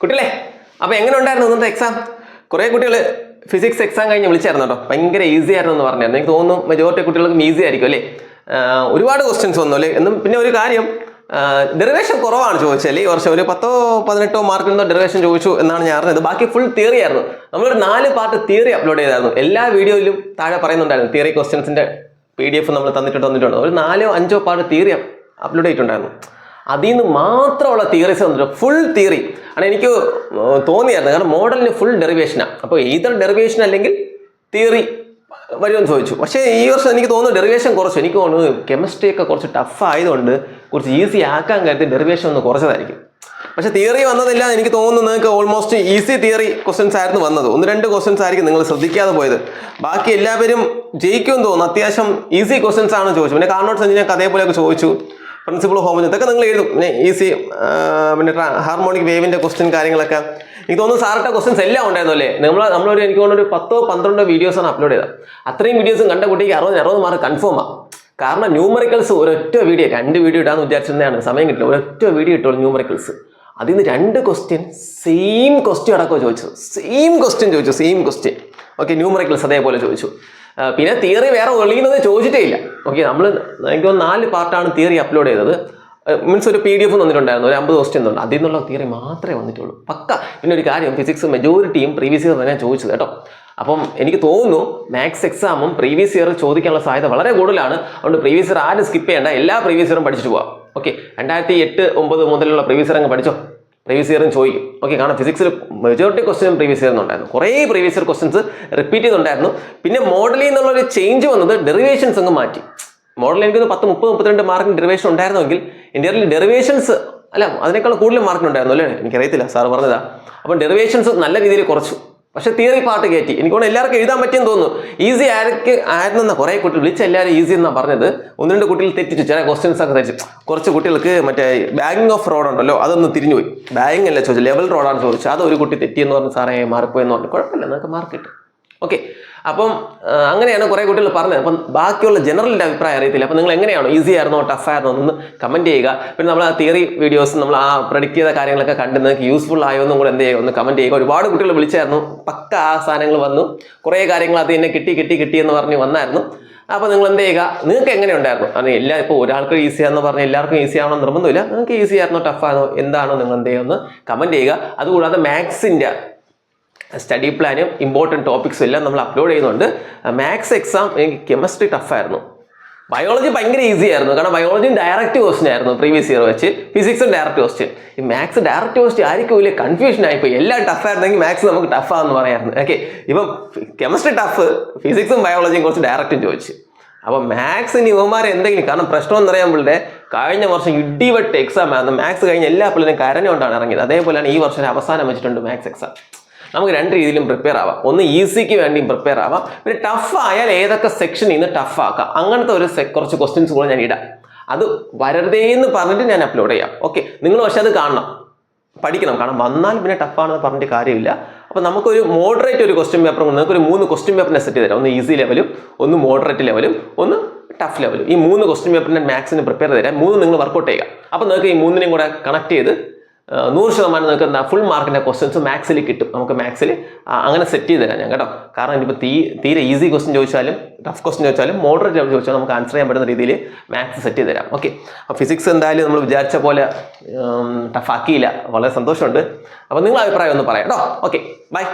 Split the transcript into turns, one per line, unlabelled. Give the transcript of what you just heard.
കുട്ടികളെ അപ്പോൾ എങ്ങനെ ഉണ്ടായിരുന്നു ഇന്നത്തെ എക്സാം കുറേ കുട്ടികൾ ഫിസിക്സ് എക്സാം കഴിഞ്ഞ് വിളിച്ചായിരുന്നു കേട്ടോ. ഭയങ്കര ഈസി ആയിരുന്നു എന്ന് പറഞ്ഞായിരുന്നു. എനിക്ക് തോന്നുന്നു മെജോറിറ്റി കുട്ടികൾക്കും ഈസി ആയിരിക്കും അല്ലേ? ഒരുപാട് ക്വസ്റ്റ്യൻസ് വന്നു അല്ലേ? എന്നും പിന്നെ ഒരു കാര്യം ഡെറിവേഷൻ കുറവാണ് ചോദിച്ചാൽ ഈ വർഷം ഒരു പത്തോ പതിനെട്ടോ മാർക്കിൽ നിന്നോ ഡെറിവേഷൻ ചോദിച്ചു എന്നാണ് ഞാൻ അറിഞ്ഞത്. ബാക്കി ഫുൾ തിയറി ആയിരുന്നു. നമ്മളൊരു നാല് പാർട്ട് തിയറി അപ്ലോഡ് ചെയ്തായിരുന്നു. എല്ലാ വീഡിയോയിലും താഴെ പറയുന്നുണ്ടായിരുന്നു. തിയറി ക്വസ്റ്റ്യൻസിന്റെ പി ഡി എഫ് നമ്മൾ തന്നിട്ട് തന്നിട്ടുണ്ട്. ഒരു നാലോ അഞ്ചോ പാർട്ട് തിയറി അപ്ലോഡ് ചെയ്തിട്ടുണ്ടായിരുന്നു. അതിൽ നിന്ന് മാത്രമുള്ള തിയറീസ് വന്നിട്ട് ഫുൾ തിയറി ആണ് എനിക്ക് തോന്നിയായിരുന്നു. കാരണം മോഡലിന് ഫുൾ ഡെറിവേഷനാണ് അപ്പോൾ ഈതർ ഡെറിവേഷൻ അല്ലെങ്കിൽ തിയറി വരുമെന്ന് ചോദിച്ചു. പക്ഷേ ഈ വർഷം എനിക്ക് തോന്നുന്നു ഡെറിവേഷൻ കുറച്ച്. എനിക്ക് തോന്നുന്നു കെമിസ്ട്രി ഒക്കെ കുറച്ച് ടഫ് ആയതുകൊണ്ട് കുറച്ച് ഈസി ആക്കാൻ കാര്യത്തിൽ ഡെറിവേഷൻ ഒന്ന് കുറച്ചതായിരിക്കും. പക്ഷേ തിയറി വന്നതില്ല എനിക്ക് തോന്നുന്നു നിങ്ങൾക്ക് ഓൾമോസ്റ്റ് ഈസി തിയറി ക്വസ്റ്റ്യൻസ് ആയിരുന്നു വന്നത്. ഒന്ന് രണ്ട് ക്വസ്റ്റ്യൻസ് ആയിരിക്കും നിങ്ങൾ ശ്രദ്ധിക്കാതെ പോയത്. ബാക്കി എല്ലാവരും ജയിക്കുമെന്ന് തോന്നുന്നു. അത്യാവശ്യം ഈസി ക്വസ്റ്റ്യൻസ് ആണ് ചോദിച്ചു. പിന്നെ കാർണോട്ട് എഞ്ചിനൊക്കെ അതേപോലെയൊക്കെ ചോദിച്ചു. പ്രിൻസിപ്പൾ ഹോമോ ഇതൊക്കെ നിങ്ങൾ എഴുതും. പിന്നെ ഈസി പിന്നെ ഹാർമോണിക് വേവിന്റെ ക്വസ്റ്റ്യൻ കാര്യങ്ങളൊക്കെ. എനിക്ക് തോന്നുന്നു സാറിന്റെ ക്വസ്റ്റ്യൻസ് എല്ലാം ഉണ്ടായിരുന്നു അല്ലേ? നമ്മൾ നമ്മളൊരു എനിക്ക് തോന്നുന്നു ഒരു പത്തോ പന്ത്രണ്ടോ വീഡിയോസാണ് അപ്ലോഡ് ചെയ്തത്. അത്രയും വീഡിയോസും കണ്ട കുട്ടിക്ക് അറുപത് അറുപത് മാർക്ക് കൺഫേം ആണ് കാരണം ന്യൂമറിക്കൽസ് ഒരൊറ്റ വീഡിയോ രണ്ട് വീഡിയോ ഇടാന്ന് വിചാരിച്ചിരുന്നതാണ്. സമയം കിട്ടില്ല. ഒരൊറ്റ വീഡിയോ ഇട്ടോളൂ ന്യൂമറിക്കൽസ് അതിൽ നിന്ന് രണ്ട് ക്വസ്റ്റ്യൻ സെയിം ക്വസ്റ്റ്യൻ അടക്കം ചോദിച്ചു സെയിം ക്വസ്റ്റ്യൻ ചോദിച്ചു സെയിം ക്വസ്റ്റ്യൻ ഓക്കെ ന്യൂമറിക്കൽസ് അതേപോലെ ചോദിച്ചു. പിന്നെ തിയറി വേറെ വെളിയുന്നത് ചോദിച്ചിട്ടേ ഇല്ല. ഓക്കെ നമ്മൾ എനിക്ക് നാല് പാർട്ടാണ് തിയറി അപ്ലോഡ് ചെയ്തത്. മീൻസ് ഒരു പി ഡി എഫ് തന്നിട്ടുണ്ടായിരുന്നു. ഒരു അമ്പത് ക്വസ്റ്റ്യൻ ഉണ്ട്. അതിൽ നിന്നുള്ള തിയറി മാത്രമേ വന്നിട്ടുള്ളൂ. പക്ക. പിന്നെ ഒരു കാര്യം ഫിസിക്സ് മെജോറിറ്റിയും പ്രീവിയസ് ഇയർ തന്നെ ചോദിച്ചത് കേട്ടോ. അപ്പം എനിക്ക് തോന്നുന്നു മാത്സ് എക്സാമും പ്രീവിയസ് ഇയർ ചോദിക്കാനുള്ള സാധ്യത വളരെ കൂടുതലാണ്. അതുകൊണ്ട് പ്രീവിയസ് ഇയർ ആരും സ്കിപ്പ് ചെയ്യേണ്ട. എല്ലാ പ്രീവിയസ് ഇയറും പഠിച്ചിട്ട് പോവാം. ഓക്കെ രണ്ടായിരത്തി എട്ട് ഒമ്പത് മുതലുള്ള പ്രീവിയസ് ഇയർ അങ്ങ് പഠിച്ചോ. പ്രീവിയസ് ഇയറും ചോദിക്കും. ഓക്കെ കാരണം ഫിസിക്സിൽ മെജോറിറ്റി ക്വസ്റ്റ്യൻ പ്രീവിയസ് ഇയർ ഉണ്ടായിരുന്നു. കുറേ പ്രീവിയസ് ഇയർ ക്വസ്റ്റ്യൻസ് റിപ്പീറ്റ് ചെയ്തുണ്ടായിരുന്നു. പിന്നെ മോഡലിൽ നിന്നുള്ള ഒരു ചേഞ്ച് വന്നത് ഡെറിവേഷൻസ് അങ്ങ് മാറ്റി. മോഡൽ എനിക്കൊന്ന് പത്ത് മുപ്പത് മുപ്പത്തിരണ്ട് മാർക്കിന് ഡെറിവേഷൻ ഉണ്ടായിരുന്നെങ്കിൽ ഇന്ത്യയിൽ ഡെറിവേഷൻസ് അല്ല അതിനേക്കാൾ കൂടുതൽ മാർക്കിന് ഉണ്ടായിരുന്നു അല്ലേ? എനിക്കറിയത്തില്ല സാർ പറഞ്ഞതാ. അപ്പം ഡെറിവേഷൻസ് നല്ല രീതിയിൽ കുറച്ചു. പക്ഷേ തിയറി പാർട്ട് കയറ്റി എനിക്ക് തോന്നുന്നു എല്ലാവർക്കും എഴുതാൻ പറ്റിയെന്ന് തോന്നുന്നു. ഈസി ആർക്ക് ആയിരുന്നെന്ന കുറേ കുട്ടികൾ വിളിച്ച എല്ലാവരും ഈസി എന്നാണ് പറഞ്ഞത്. ഒന്ന് രണ്ട് കുട്ടികൾ തെറ്റിച്ചു. ചില ക്വസ്റ്റ്യൻസ് ഒക്കെ തെറ്റിച്ചു. കുറച്ച് കുട്ടികൾക്ക് മറ്റേ ബാങ്കിങ് ഓഫ് റോഡ് ഉണ്ടല്ലോ അതൊന്ന് തിരിഞ്ഞുപോയി ബാങ്കിങ് അല്ല ചോദിച്ചു ലെവൽ റോഡാണ് ചോദിച്ചത് അത് ഒരു കുട്ടി തെറ്റിയെന്ന് പറഞ്ഞ് സാറേ മാറിപ്പോയെന്ന് പറഞ്ഞു. കുഴപ്പമില്ല നിങ്ങൾക്ക് മാർക്ക് കിട്ടും. ഓക്കെ അപ്പം അങ്ങനെയാണ് കുറേ കുട്ടികൾ പറഞ്ഞത്. അപ്പം ബാക്കിയുള്ള ജനറലിന്റെ അഭിപ്രായം അറിയത്തില്ല. അപ്പം നിങ്ങൾ എങ്ങനെയാണോ ഈസി ആയിരുന്നോ ടഫ് ആയിരുന്നോ കമന്റ് ചെയ്യുക. പിന്നെ നമ്മൾ ആ തിയറി വീഡിയോസ് നമ്മൾ ആ പ്രഡിക്റ്റ് ചെയ്ത കാര്യങ്ങളൊക്കെ കണ്ട് നിങ്ങൾക്ക് യൂസ്ഫുൾ ആയോ എന്നും കൂടെ എന്ത് ചെയ്യുക? ഒന്ന് കമന്റ് ചെയ്യുക. ഒരുപാട് കുട്ടികൾ വിളിച്ചായിരുന്നു. പക്ക ആ സാധനങ്ങൾ വന്നു. കുറേ കാര്യങ്ങൾ അത് തന്നെ കിട്ടി കിട്ടി കിട്ടി എന്ന് പറഞ്ഞ് വന്നായിരുന്നു. അപ്പോൾ നിങ്ങൾ എന്ത് ചെയ്യുക? നിങ്ങൾക്ക് എങ്ങനെ ഉണ്ടായിരുന്നു? കാരണം എല്ലാ ഇപ്പോൾ ഒരാൾക്ക് ഈസി ആണെന്ന് പറഞ്ഞാൽ എല്ലാവർക്കും ഈസി ആവണം നിർബന്ധമില്ല. നിങ്ങൾക്ക് ഈസി ആയിരുന്നോ ടഫ് ആണോ എന്താണോ നിങ്ങൾ എന്ത് ചെയ്യുക? ഒന്ന് കമന്റ് ചെയ്യുക. അതുകൂടാതെ മാത്സിന്റെ സ്റ്റഡി പ്ലാനും ഇമ്പോർട്ടന്റ് ടോപ്പിക്സും എല്ലാം നമ്മൾ അപ്ലോഡ് ചെയ്യുന്നുണ്ട് മാത്സ് എക്സാം എനിക്ക് കെമിസ്ട്രി ടഫായിരുന്നു ബയോളജി ഭയങ്കര ഈസി ആയിരുന്നു. കാരണം ബയോളജിയും ഡയറക്റ്റ് ക്വസ്റ്റ്യൻ ആയിരുന്നു പ്രീവിയസ് ഇയർ വെച്ച്. ഫിസിക്സും ഡയറക്റ്റ് ക്വസ്റ്റ്യൻ ഈ മാത്സ് ഡയറക്റ്റ് ക്വസ്റ്റ്യൻ ആയിരിക്കും വലിയ കൺഫ്യൂഷൻ ആയിപ്പോയി. എല്ലാം ടഫ് ആയിരുന്നെങ്കിൽ മാത്സ് നമുക്ക് ടഫാന്ന് പറയായിരുന്നു. ഓക്കെ ഇപ്പം കെമിസ്ട്രി ടഫ് ഫിസിക്സും ബയോളജിയും കുറച്ച് ഡയറക്റ്റും ചോദിച്ചു. അപ്പോൾ മാത്സിന് ഇവന്മാർ എന്തെങ്കിലും കാരണം പ്രശ്നം എന്ന് പറയാൻ പിള്ളേ കഴിഞ്ഞ വർഷം ഇടിവെട്ട് എക്സാം ആയിരുന്നു. മാത്സ് കഴിഞ്ഞ എല്ലാ പിള്ളേരും കരഞ്ഞുകൊണ്ടാണ് ഇറങ്ങിയത്. അതേപോലെയാണ് ഈ വർഷം അവസാനം വെച്ചിട്ടുണ്ട് മാത്സ് എക്സാം നമുക്ക് രണ്ട് രീതിയിലും പ്രിപ്പയർ ആവാം. ഒന്ന് ഈസിക്ക് വേണ്ടിയും പ്രിപ്പയർ ആവാം. പിന്നെ ടഫ് ആയാൽ ഏതൊക്കെ സെക്ഷനിൽ നിന്ന് ടഫ് ആക്കാം. അങ്ങനത്തെ ഒരു കുറച്ച് ക്വസ്റ്റ്യൻസ് കൂടെ ഞാൻ ഇടാം. അത് വരരുതേ എന്ന് പറഞ്ഞിട്ട് ഞാൻ അപ്ലോഡ് ചെയ്യാം. ഓക്കെ നിങ്ങൾ പക്ഷെ അത് കാണണം. പഠിക്കണം. കാരണം വന്നാൽ പിന്നെ ടഫാണെന്ന് പറഞ്ഞിട്ട് കാര്യമില്ല. അപ്പോൾ നമുക്കൊരു മോഡറേറ്റ് ഒരു ക്വസ്റ്റ്യൻ പേപ്പർ നിങ്ങൾക്ക് ഒരു മൂന്ന് ക്വസ്റ്റ്യൻ പേപ്പറിനെ സെറ്റ് ചെയ്ത് തരാം ഒന്ന് ഈസി ലെവലും ഒന്ന് മോഡറേറ്റ് ലെവലും ഒന്ന് ടഫ് ലെവലും ഈ മൂന്ന് ക്വസ്റ്റ്യൻ പേപ്പറിന്റെ മാത്സിന് പ്രിപ്പയർ തരാം മൂന്ന് നിങ്ങൾ വർക്കൗട്ട് ചെയ്യുക. അപ്പോൾ നിങ്ങൾക്ക് ഈ മൂന്നിനെയും കൂടെ കണക്ട് ചെയ്ത് നൂറ് ശതമാനം നിങ്ങൾക്ക് എന്താ ഫുൾ മാർക്കിന്റെ ക്വസ്റ്റ്യൻസ് മാത്സിൽ കിട്ടും. നമുക്ക് മാത്സിൽ അങ്ങനെ സെറ്റ് ചെയ്ത് തരാം ഞാൻ കേട്ടോ. കാരണം ഇനിയിപ്പോൾ തീ തീരെ ഈസി ക്വസ്റ്റ്യൻ ചോദിച്ചാലും ടഫ് ക്വസ്റ്റ്യൻ ചോദിച്ചാലും മോഡറേറ്റ് ലെവൽ ചോദിച്ചാൽ നമുക്ക് ആൻസർ ചെയ്യാൻ പറ്റുന്ന രീതിയിൽ മാത്സ് സെറ്റ് ചെയ്ത് തരാം. ഓക്കെ അപ്പോൾ ഫിസിക്സ് എന്തായാലും നമ്മൾ വിചാരിച്ച പോലെ ടഫാക്കിയില്ല വളരെ സന്തോഷമുണ്ട്. അപ്പോൾ നിങ്ങളുടെ അഭിപ്രായം ഒന്ന് പറയാം കേട്ടോ. Okay bye